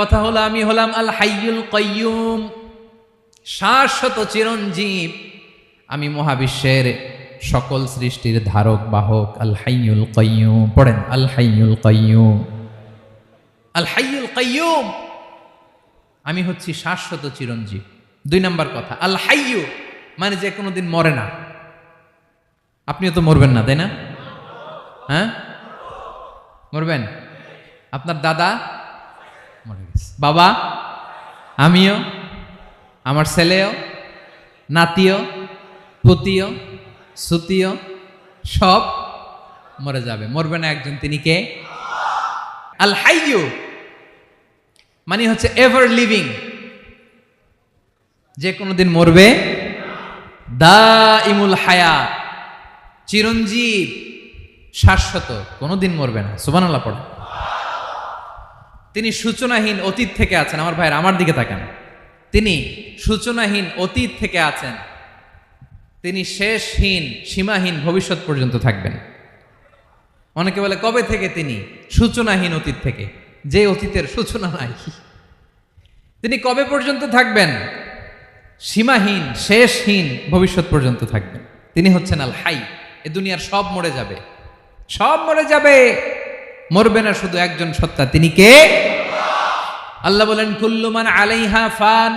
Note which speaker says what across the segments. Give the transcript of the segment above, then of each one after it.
Speaker 1: কথা হলো, আমি হলাম আল হাইয়ুল কয়্যুম শাশ্বত চিরঞ্জীব। আমি মহাবিশ্বের সকল সৃষ্টির ধারক, বাহক, আল হাইয়ুল কয়্যুম পড়েন, আল হাইয়ুল কয়্যুম আল হাইয়ুল কয়্যুম আমি হচ্ছি শাশ্বত চিরঞ্জীব। দুই নাম্বার কথা, আল হাইয়ু মানে যে কোনো দিন মরে না। আপনিও তো মরবেন না, তাই না? হ্যাঁ? মরবেন? আপনার দাদা বাবা, আমিও, আমার ছেলেও, নাতিও, পুতিও, সুতিও, সব মরে যাবে। মরবে না একজন, তিনি কে? আল হাইয়ু মানে হচ্ছে এভার লিভিং যে কোনোদিন মরবে। দা ইমুল হায়া, চিরঞ্জীব, শাশ্বত। কোনোদিন মরবে না। সুবান আল্লাহ পড়ে। তিনি সূচনাহীন অতীত থেকে আছেন। আমার ভাইয়ের, আমার দিকে তাকান। তিনি সূচনাহীন অতীত থেকে আছেন। তিনি শেষহীন, সীমাহীন ভবিষ্যৎ পর্যন্ত থাকবেন। অনেকে বলে, কবে থেকে তিনি সূচনাহীন অতীত থেকে? যে অতীতের সূচনা নাই। তিনি কবে পর্যন্ত থাকবেন? সীমাহীন, শেষহীন ভবিষ্যৎ পর্যন্ত থাকবেন। তিনি হচ্ছেন আল হাই এ দুনিয়ার সব মরে যাবে। সব মরে যাবে। মরবে না শুধু একজন সত্তা, তিনি কে? আল্লাহ বলেন কুল্লুমান আলাইহা ফান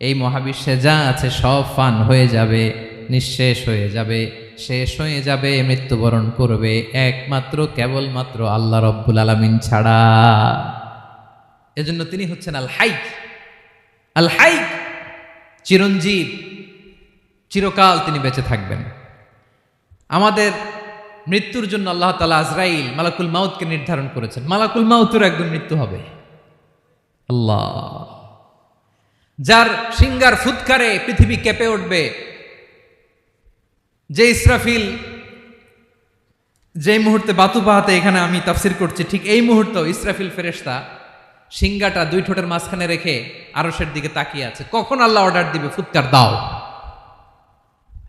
Speaker 1: এই মহাবিশ্বে যা আছে সব ফান হয়ে যাবে, নিঃশেষ হয়ে যাবে, শেষ হয়ে যাবে, মৃত্যুবরণ করবে, একমাত্র, কেবলমাত্র আল্লাহ রব্বুল আলামিন ছাড়া। এজন্য তিনি হচ্ছেন আল হাইক। আল হাইক চিরঞ্জীব। চিরকাল তিনি বেঁচে থাকবেন। আমাদের মৃত্যুর জন্য আল্লাহ তালা আজরাইল মালাকুল মাউতকে নির্ধারণ করেছেন। মালাকুল মাউতের একদম মৃত্যু হবে। আল্লাহ। যার সিঙ্গার ফুৎকারে পৃথিবী কেঁপে উঠবে, যে ইসরাফিল যে মুহূর্তে বাতু পাহাতে এখানে আমি তাফসির করছি, ঠিক এই মুহূর্তে ইসরাফিল ফেরেশতা সিঙ্গাটা দুই ঠোঁটের মাঝখানে রেখে আরসের দিকে তাকিয়ে আছে। কখন আল্লাহ অর্ডার দিবে? ফুৎকার দাও।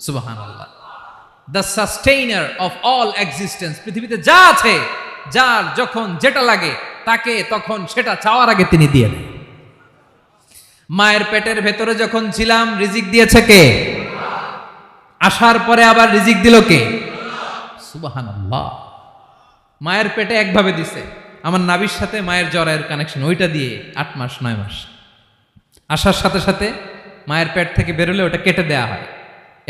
Speaker 1: সুবহান আল্লাহ the sustainer of all existence পৃথিবীতে যা আছে, যার যখন যেটা লাগে, তাকে তখন সেটা চাওয়ার আগে তিনি দিয়ে দেন। মায়ের পেটের ভেতরে যখন ছিলাম, রিজিক দিয়েছে কে? আসার পরে আবার রিজিক দিল কে? সুবাহান আল্লাহ মায়ের পেটে একভাবে দিছে। আমার নাবির সাথে মায়ের জরায়ের কানেকশন ওইটা দিয়ে আট মাস, নয় মাস। আসার সাথে সাথে মায়ের পেট থেকে বেরোলে ওটা কেটে দেয়া হয়।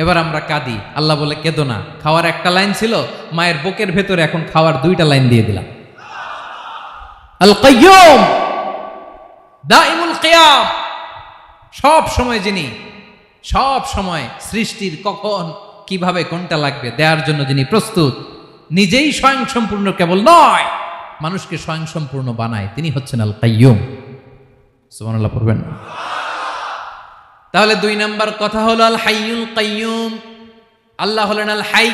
Speaker 1: এবার আমরা কাঁদি। আল্লাহ বলে, কেঁদো না। খাওয়ার একটা লাইন ছিল, মায়ের বুকের ভেতরে এখন খাওয়ার দুইটা লাইন দিয়ে দিলাম। আল কাইয়ুম দাইমুল কিয়াম, সব সময় যিনি, সব সময় সৃষ্টির কখন, কীভাবে, কোনটা লাগবে দেওয়ার জন্য যিনি প্রস্তুত, নিজেই স্বয়ং সম্পূর্ণ কেবল নয়, মানুষকে স্বয়ং সম্পূর্ণ বানায়। তিনি হচ্ছেন আল কাইয়ুম সুবহানাল্লাহ, পড়বেন না। তাহলে দুই নম্বর কথা হলো, আল হাইয়ুল কাইয়ুম। আল্লাহ হলেন আল হাই।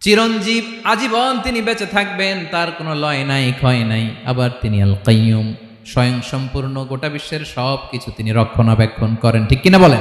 Speaker 1: চিরঞ্জীব আজীবন তিনি বেঁচে থাকবেন, তার কোনো লয় নাই, ক্ষয় নাই। আবার তিনি আল কাইয়ুম। স্বয়ং সম্পূর্ণ গোটা বিশ্বের সব কিছু তিনি রক্ষণাবেক্ষণ করেন। ঠিক কিনা বলেন?